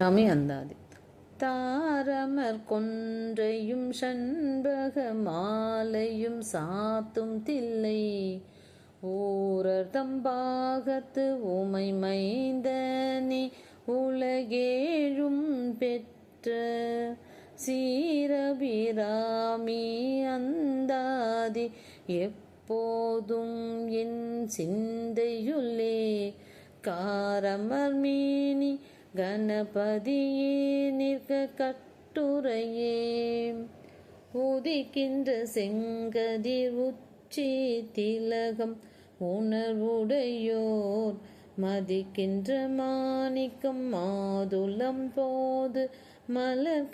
சாமி அந்தாதி தாரமர் கொன்றையும் சண்பக மாலையும் சாத்தும் தில்லை. ஊரர் தம்பாகத்து உமை மைந்தனி உலகேழும் பெற்ற சீரபிராமி அந்தாதி. எப்போதும் என் சிந்தையுள்ளே காரமர் மீனி கணபதியே நிற்க கட்டுரையே. உதிக்கின்ற செங்கதிர் உச்சி திலகம் உணர்வுடையோர். மதிக்கின்ற மாணிக்கம் மாதுளம் போது மலர்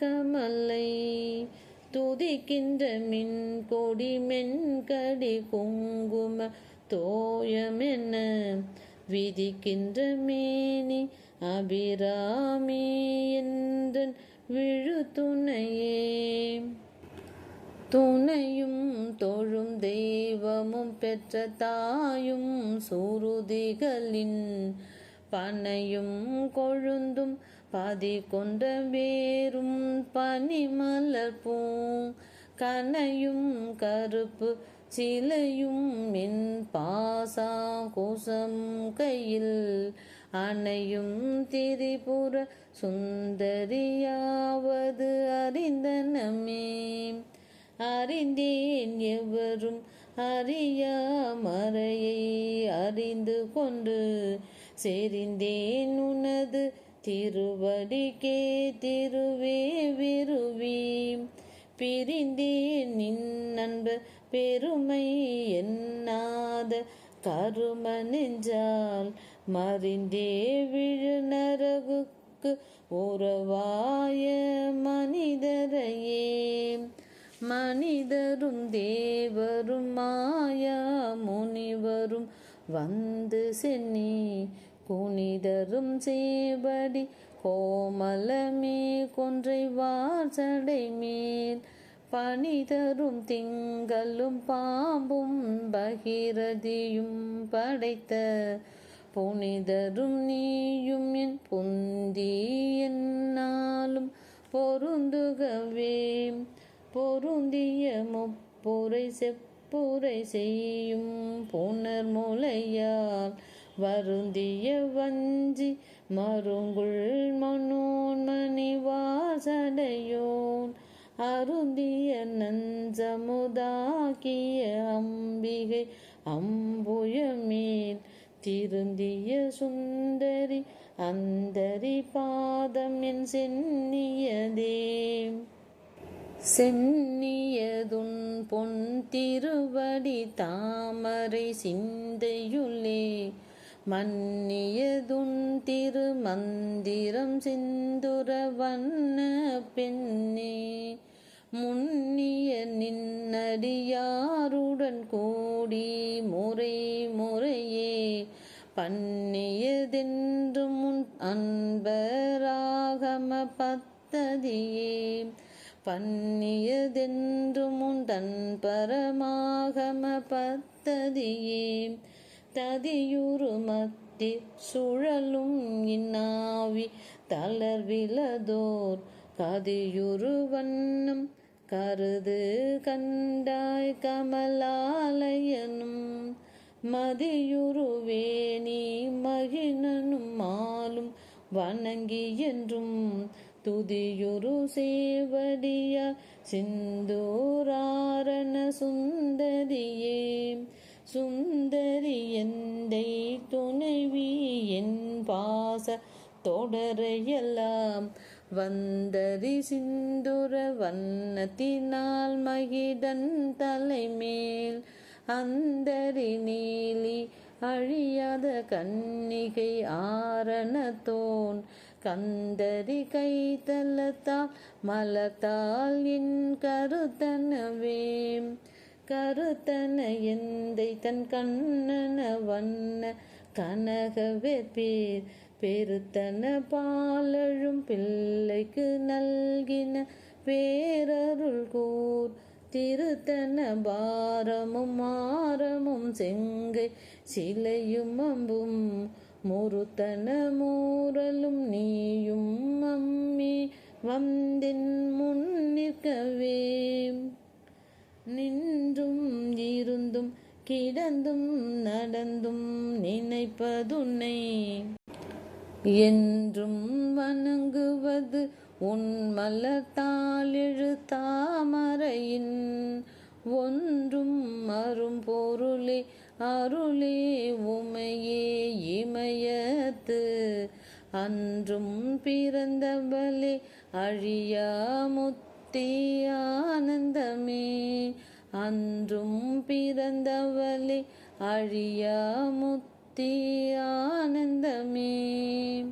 துதிக்கின்ற மின் கொடி மென்கடி குங்கும தோயமென விதிக்கின்ற மேனி அபிராமி என்றன் விழு துணையே. துணையும் தொழும் தெய்வமும் பெற்ற தாயும் சுருதிகளின் பனையும் கொழுந்தும் பதி கொண்ட வேரும் பனிமலர் பூ. கனையும் கருப்பு சிலையும் மின் பாசா கோசம் கையில் அணையும் திரிபுர சுந்தரியாவது அறிந்தனமே அறிந்தேன் எவரும் அறியா மறையை அறிந்து கொண்டு செறிந்தேன் உனது திருவடிக்கே திருவே விருவி. பிரிந்தேன் நின் நண்பர் பெருமை எண்ணாத கரும நெஞ்சால் மறிந்தே விழு நரகுக்கு உறவாய மனிதரையே. மனிதரும் தேவரும் மாயா முனிவரும் வந்து சென்னி புனிதரும் சேபடி கோமலமே கொன்றை வாசடை மேல் பனிதரும் திங்களும் பாம்பும் பகிரதியும் படைத்த புனிதரும் நீயும் என் புந்தி என்னாலும் பொருந்துகவே. பொருந்திய முப்புரை செப்புரை செய்யும் புனர் முலையால் வருந்திய வஞ்சி மருங்குள் மனோன்மணி வாசடையோன் அருந்திய நஞ்சமுதாக்கிய அம்பிகை அம்புயமேல் திருந்திய சுந்தரி அந்தரி பாதம் என் சென்னியதே. சென்னியதுன் பொன் திருவடி தாமரை சிந்தையுள்ளே மன்னியதுன் திருமந்திரம் சிந்துர வண்ண பெண்ணே. முன்னிய நின்னடியாருடன் கூடி முறை முறையே பன்னியதென்று முன் அன்பராகம பத்ததியே. பன்னியதென்று முன் தன் பரமாகம பத்ததியே. ததியுரு மத்தி சுழலும் இன்னாவி தளர்விலதோர் கதியுரு வண்ணம் கருது கண்டாய் கமலாலயனும் மதியுருவேணி மகிழனும் மாலும் வணங்கி என்றும் துதியுரு சேவடிய சிந்தூராரண சுந்தரியே. சுந்தரி எந்தை துணைவி என் பாச தொடரையெல்லாம் வந்தரி சிந்துர வண்ணத்தினால் மகிடன் தலைமேல் அந்தரி நீலி அழியாத கன்னிகை ஆரணத்தோன் கந்தரி கைத்தலத்தால் மலத்தால் என் கருத்தனவே கருத்தன எந்தை தன் கண்ணன வண்ண கனக வெற்பேர் பெருத்தன பாலழும் பிள்ளைக்கு நல்கின பேரருள் கூர். திருத்தன பாரமும் மாரமும் செங்கை சிலையும் அம்பும். முருத்தன மூரலும் நீயும் வந்தென் முன் நிற்கவே. நின்றும் இருந்தும் கிடந்தும் நடந்தும் நினைப்பதுன்னை. என்றும் வணங்குவது உன் மலத்தால் எழுத்தாமரையின். ஒன்றும் அரும் பொருளே அருளே உமையே இமயத்து. அன்றும் பிறந்தவளே அழியா முத்தி ஆனந்தமே. அன்றும் பிறந்தவளே அழியா முத்தி ஆனந்தமே.